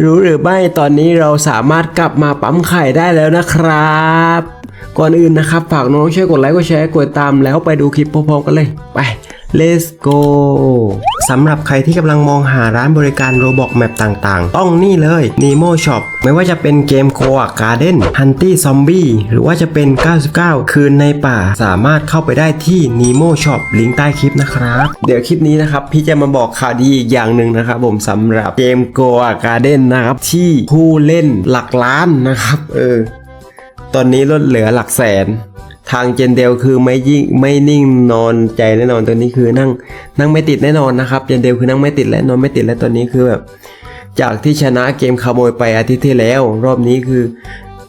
รู้หรือไม่ตอนนี้เราสามารถกลับมาปั๊มไข่ได้แล้วนะครับ ก่อนอื่นนะครับ ฝากน้องช่วยกดไลค์กดแชร์กดตามแล้วไปดูคลิปพร้อมๆกันเลย ไป let's go สำหรับใครที่กำลังมองหาร้านบริการโรบอกแมปต่างๆ ต้องนี่เลย Nemo Shop ไม่ว่าจะเป็นเกมโคอาการ์เด้นฮันตี้ซอมบี้หรือว่าจะเป็น 99 คืนในป่า สามารถเข้าไปได้ที่ Nemo Shop ลิงก์ใต้คลิปนะครับ เดี๋ยวคลิปนี้นะครับพี่จะมาบอกข่าวดีอีกอย่างหนึ่งนะครับผมสำหรับเกมโคอาการ์เด้นนะครับที่ผู้เล่นหลักล้านนะครับ เออ ตอนนี้ลดเหลือหลักแสน ทางเจนเดลคือไม่ยิ่งไม่นิ่งนอนใจแน่นอนตัวนี้คือนั่งนั่งไม่ติดแน่นอนนะครับเจนเดลคือนั่งไม่ติดและนอนไม่ติดและตัวนี้คือแบบจากที่ชนะเกมขโมยไปอาทิตย์ที่แล้ว รอบนี้คือ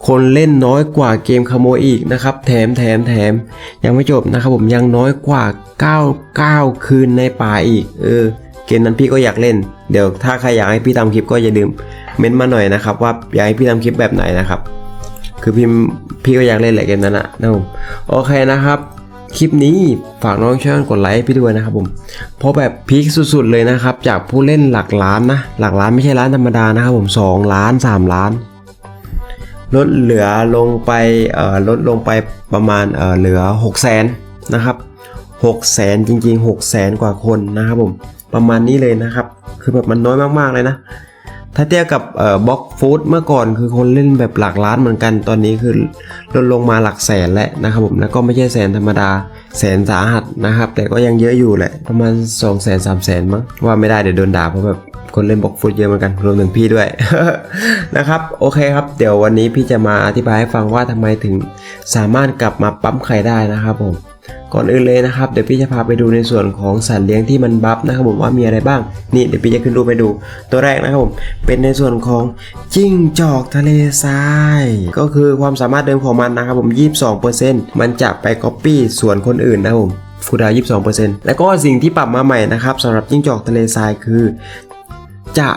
คนเล่นน้อยกว่าเกมขโมยอีกนะครับ แถมแถมแถมยังไม่จบนะครับผมยังน้อยกว่า 9 9 คืนในป่าอีก เออ เกมนั้นพี่ก็อยากเล่น เดี๋ยวถ้าใครอยากให้พี่ทำคลิปก็อย่าลืมเม้นต์มาหน่อยนะครับ ว่าอยากให้พี่ทำคลิปแบบไหนนะครับ คือพี่พี่ก็อยากเล่นแหละเกมนั้นอะนะครับผมโอเคนะครับ คลิปนี้ฝากน้องช่วยกดไลค์ให้พี่ด้วยนะครับผมเพราะแบบพีคสุดๆเลยนะครับ จากผู้เล่นหลักล้านนะ หลักล้านไม่ใช่ล้านธรรมดานะครับผม2ล้าน 3 ล้าน ลดเหลือลงไปเอ่อลดลงไปประมาณเอ่อเหลือ6 0แสนนะครับ6แสนจริงๆ6แสนกว่าคนนะครับผมประมาณนี้เลยนะครับ คือแบบมันน้อยมากๆเลยนะ ถ้าเทียบกับบล็อกฟูดเมื่อก่อนคือคนเล่นแบบหลักล้านเหมือนกัน ตอนนี้คือลดลงมาหลักแสนแล้วนะครับผมแล้วก็ไม่ใช่แสนธรรมดาแสนสาหัสนะครับ แต่ก็ยังเยอะอยู่แหละประมาณ2องแสนสามแสนมั้งว่าไม่ได้เดี๋ยวโดนด่าเพราะแบบคนเล่นบล็อกฟูดเยอะเหมือนกันรวมถึงพี่ด้วยนะครับโอเคครับ เดี๋ยววันนี้พี่จะมาอธิบายให้ฟังว่าทำไมถึงสามารถกลับมาปั๊มไข่ได้นะครับผม ก่อนอื่นเลยนะครับเดี๋ยวพี่จะพาไปดูในส่วนของสัตว์เลี้ยงที่มันบัฟนะครับผมว่ามีอะไรบ้างนี่เดี๋ยวพี่จะขึ้นรูปไปดูตัวแรกนะครับผมเป็นในส่วนของจิ้งจอกทะเลทราย ก็คือความสามารถเดิมของมันนะครับผม 22%มันจะไปก๊อปปี้ส่วนคนอื่นนะครับผมคูดาว22%แล้วก็สิ่งที่ปรับมาใหม่นะครับสำหรับจิ้งจอกทะเลทรายคือ จะ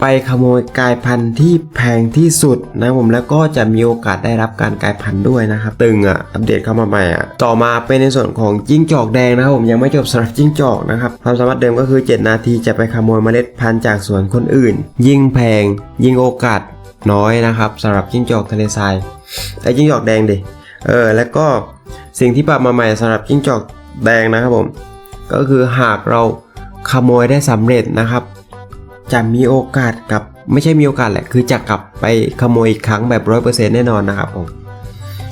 ไปขโมยกลายพันธุ์ที่แพงที่สุดนะผมแล้วก็จะมีโอกาสได้รับการกลายพันธุ์ด้วยนะครับตึงอะอัปเดตเข้ามาใหม่อะต่อมาเป็นในส่วนของจิ้งจอกแดงนะครับผมยังไม่จบสำหรับจิ้งจอกนะครับความสามารถเดิมก็คือ 7 นาทีจะไปขโมยเมล็ดพันธุ์จากสวนคนอื่น ยิ่งแพง ยิ่งโอกาสน้อยนะครับสำหรับจิ้งจอกทะเลทรายไอ้จิ้งจอกแดงดิเออแล้วก็สิ่งที่ปรับมาใหม่สำหรับจิ้งจอกแดงนะครับผมก็คือหากเราขโมยได้สำเร็จนะครับ จะมีโอกาสกลับ ไม่ใช่มีโอกาสแหละ คือจะกลับไปขโมยอีกครั้งแบบร้อยเปอร์เซ็นต์แน่นอนนะครับผม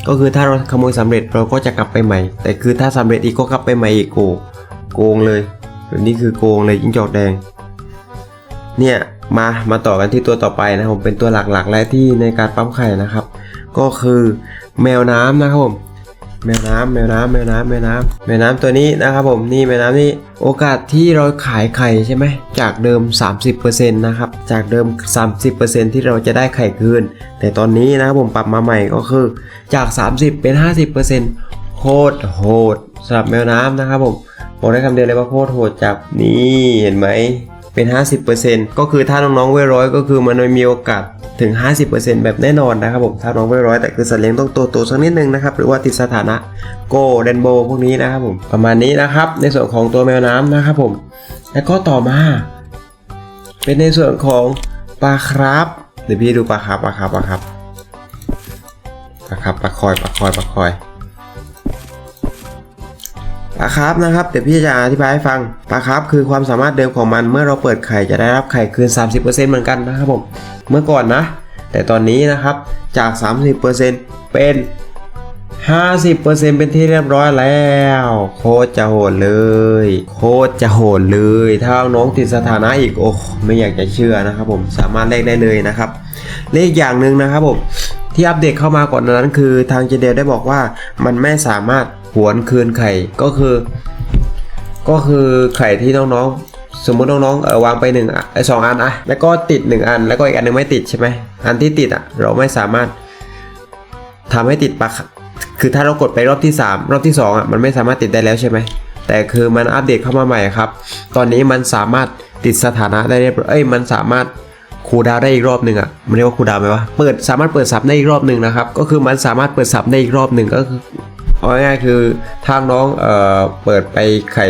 ก็คือถ้าเราขโมยสำเร็จเราก็จะกลับไปใหม่ แต่คือถ้าสำเร็จอีกก็กลับไปใหม่อีกโกโกงเลยนี้คือโกงเลยจิ้งจอกแดง เนี่ยมามาต่อกันที่ตัวต่อไปนะครับผมเป็นตัวหลักๆและที่ในการปั๊มไข่นะครับ ก็คือแมวน้ำนะครับผม แมวน้ำแมวน้ำแมวน้ำแมวน้ำแมวน้ำตัวนี้นะครับผมนี่แมวน้ำนี่โอกาสที่เราขายไข่ใช่ไหมจากเดิม 30%นะครับจากเดิม 30%ที่เราจะได้ไข่คืน แต่ตอนนี้นะครับผมปรับมาใหม่ก็คือจาก 30 เป็น 50%โคตรโหดสำหรับแมวน้ำนะครับผมบอกได้คำเดียวเลยว่าโคตรโหดจับนี่เห็นไหม เป็น 50%ก็คือถ้าน้องๆเวร้อยก็คือมันมีโอกาสถึง 50%แบบแน่นอนนะครับผมถ้าน้องไม่ร้อยแต่คือสัตว์เลี้ยงต้องโตโตสักนิดนึงนะครับหรือว่าติดสถานะโกเดนโบพวกนี้นะครับผมประมาณนี้นะครับ ในส่วนของตัวแมวน้ำนะครับผม แล้วก็ต่อมา เป็นในส่วนของปลาครับเดี๋ยวพี่ดูปลาครับปลาครับปลาครับปลาครับปลาคอยปลาคอยปลาคอย ปลาครับนะครับเดี๋ยวพี่จะอธิบายให้ฟังปลาครับคือความสามารถเดิมของมันเมื่อเราเปิดไข่จะได้รับไข่คืน 30%เหมือนกันนะครับผมเมื่อก่อนนะ แต่ตอนนี้นะครับจาก 30%เป็น 50%เป็นที่เรียบร้อยแล้ว โคตรจะโหดเลย โคตรจะโหดเลย ถ้าน้องติดสถานะอีกโอ้ไม่อยากจะเชื่อนะครับผมสามารถเลขได้เลยนะครับ เลขอย่างหนึ่งนะครับผมที่อัปเดตเข้ามาก่อนนั้นคือทางเจเดลได้บอกว่ามันไม่สามารถ หวนคืนไข่ก็คือ ก็คือไข่ที่น้องๆ สมมุติน้องๆเออวางไปหนึ่งไอสองอันอะแล้วก็ติดหนึ่งอัน แล้วก็อีกอันหนึงไม่ติดใช่ไหมอันที่ติดอะเราไม่สามารถทำให้ติดปลักคือถ้าเรากดไปรอบที่ 3 รอบที่2อะมันไม่สามารถติดได้แล้วใช่ไหมแต่คือมันอัปเดตเข้ามาใหม่ครับ ตอนนี้มันสามารถติดสถานะได้เรียบร้อยเอ้ยมันสามารถคูดาวได้อีกรอบหนึ่งอะมันเรียกว่าคูดาวไหมวะเปิดสามารถเปิดซับได้อีกรอบหนึ่งนะครับก็คือมันสามารถเปิดซับได้อีกรอบหนึ่งก็คือ เอาง่ายๆคือถ้าน้องเอ่อเปิดไปไข่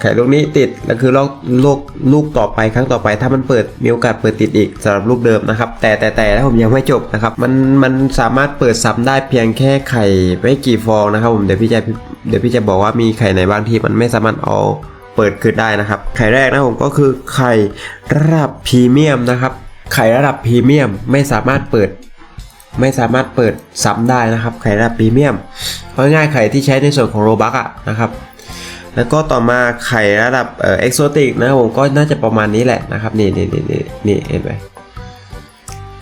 ไข่ลูกนี้ติดแล้วคือลูกลูกลูกต่อไปครั้งต่อไป ถ้ามันเปิดมีโอกาสเปิดติดอีกสำหรับลูกเดิมนะครับ แต่แต่แต่ถ้าผมยังไม่จบนะครับ มันมันสามารถเปิดซ้ำได้เพียงแค่ไข่ไม่กี่ฟองนะครับผมเดี๋ยวพี่จะเดี๋ยวพี่จะบอกว่ามีไข่ไหนบ้างที่มันไม่สามารถเอาเปิดขึ้นได้นะครับ ไข่แรกนะผมก็คือไข่ระดับพรีเมียมนะครับ ไข่ระดับพรีเมียมไม่สามารถเปิด ไม่สามารถเปิดซ้ำได้นะครับ ไข่ระดับพรีเมียม เพราะง่ายไข่ที่ใช้ในส่วนของโรบักอะนะครับแล้วก็ต่อมาไข่ระดับเอ็กโซติกนะครับผมก็น่าจะประมาณนี้แหละนะครับนี่นี่นี่นี่นี่เห็นไหม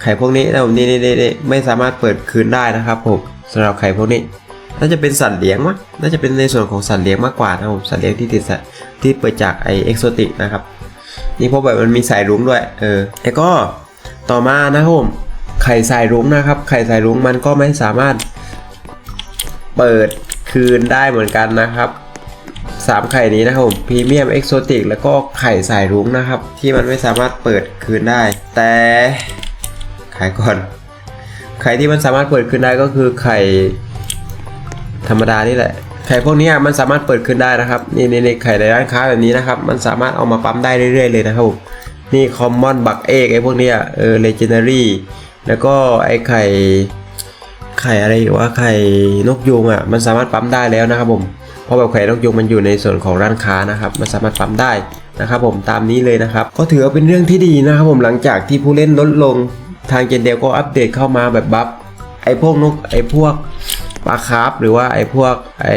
ไข่พวกนี้นะผมนี่นี่นี่ไม่สามารถเปิดคืนได้นะครับผมสำหรับไข่พวกนี้ น่าจะเป็นสัตว์เลี้ยงมั้งน่าจะเป็นในส่วนของสัตว์เลี้ยงมากกว่านะผมสัตว์เลี้ยงที่ติดสัตว์ที่เปิดจากไอเอ็กโซติกนะครับนี่เพราะแบบมันมีสายรุ้งด้วยเออแล้วก็ต่อมานะครับผมไข่สายรุ้งนะครับ ไข่สายรุ้งมันก็ไม่สามารถ เปิดคืนได้เหมือนกันนะครับสามไข่นี้นะครับผมพรีเมียมเอ็กโซติกแล้วก็ไข่สายรุ้งนะครับ ที่มันไม่สามารถเปิดคืนได้ แต่ขายก่อน ไข่ที่มันสามารถเปิดคืนได้ก็คือไข่ธรรมดานี่แหละ ไข่พวกนี้มันสามารถเปิดขึ้นได้นะครับ นี่นี่นี่ไข่ในร้านค้าแบบนี้นะครับ มันสามารถเอามาปั๊มได้เรื่อยๆเลยนะครับผมนี่คอมมอนบักเอกไอ้พวกนี้เออเลเจนดารี่แล้วก็ไอ้ไข่ ไข่อะไรอีกว่าไข่นกยูงอะมันสามารถปั๊มได้แล้วนะครับผมเพราะแบบไข่นกยูงมันอยู่ในส่วนของร้านค้านะครับ มันสามารถปั๊มได้นะครับผมตามนี้เลยนะครับ ก็ถือว่าเป็นเรื่องที่ดีนะครับผมหลังจากที่ผู้เล่นลดลงทางเจนเดลก็อัปเดตเข้ามาแบบบัฟไอพวกนกไอพวกปลาคาร์ฟหรือว่าไอพวกไอ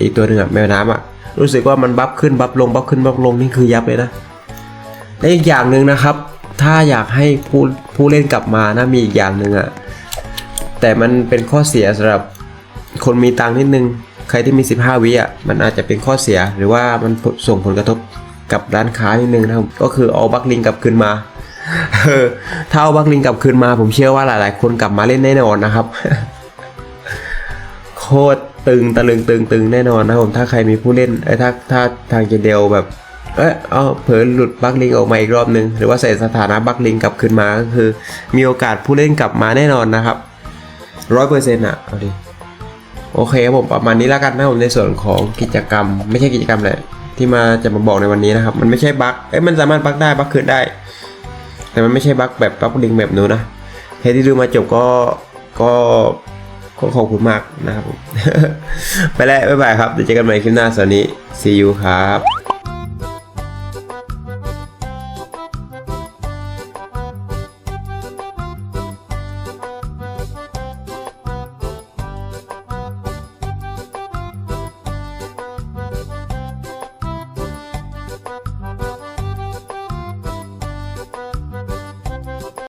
อีกตัวหนึ่งอะแมวน้ำอะรู้สึกว่ามันบัฟขึ้นบัฟลงบัฟขึ้นบัฟลงนี่คือยับเลยนะและอีกอย่างหนึ่งนะครับ ถ้าอยากให้ผู้ผู้เล่นกลับมานะมีอีกอย่างหนึ่งอะ แต่มันเป็นข้อเสียสำหรับคนมีตังค์นิดนึง ใครที่มี 15 วิอะมันอาจจะเป็นข้อเสียหรือว่ามันส่งผลกระทบกับร้านค้านิดนึงนะครับก็คือเอาบัคลิงกลับคืนมาเออถ้าเอาบัคลิงกลับคืนมา ผมเชื่อว่าหลาย ๆ คนกลับมาเล่นแน่นอนนะครับ โคตรตึงตะลึงตึงตึงแน่นอนนะผมถ้าใครมีผู้เล่นเอ้ถ้าถ้าทางเจเดลแบบเอ้ยเอาเผลอหลุดบัคลิงออกมาอีกรอบนึง หรือว่าใส่สถานะบัคลิงกลับคืนมาก็คือ มีโอกาสผู้เล่นกลับมาแน่นอนนะครับ ร้อยเปอร์เซ็นต์อะ เอาดิ โอเคครับผมประมาณนี้แล้วกันนะผมในส่วนของกิจกรรม ไม่ใช่กิจกรรมแหละที่มาจะมาบอกในวันนี้นะครับ มันไม่ใช่บัคเอ้ยมันสามารถบัคได้บัคคืนได้ แต่มันไม่ใช่บัคแบบบัคลิงแบบนู้นนะใครที่ดูมาจบก็ก็ก็ขอบคุณมากนะครับผม ไปแล้ว บ๊ายบายครับ เดี๋ยวเจอกันใหม่คลิปหน้าสวัสดี see you ครับ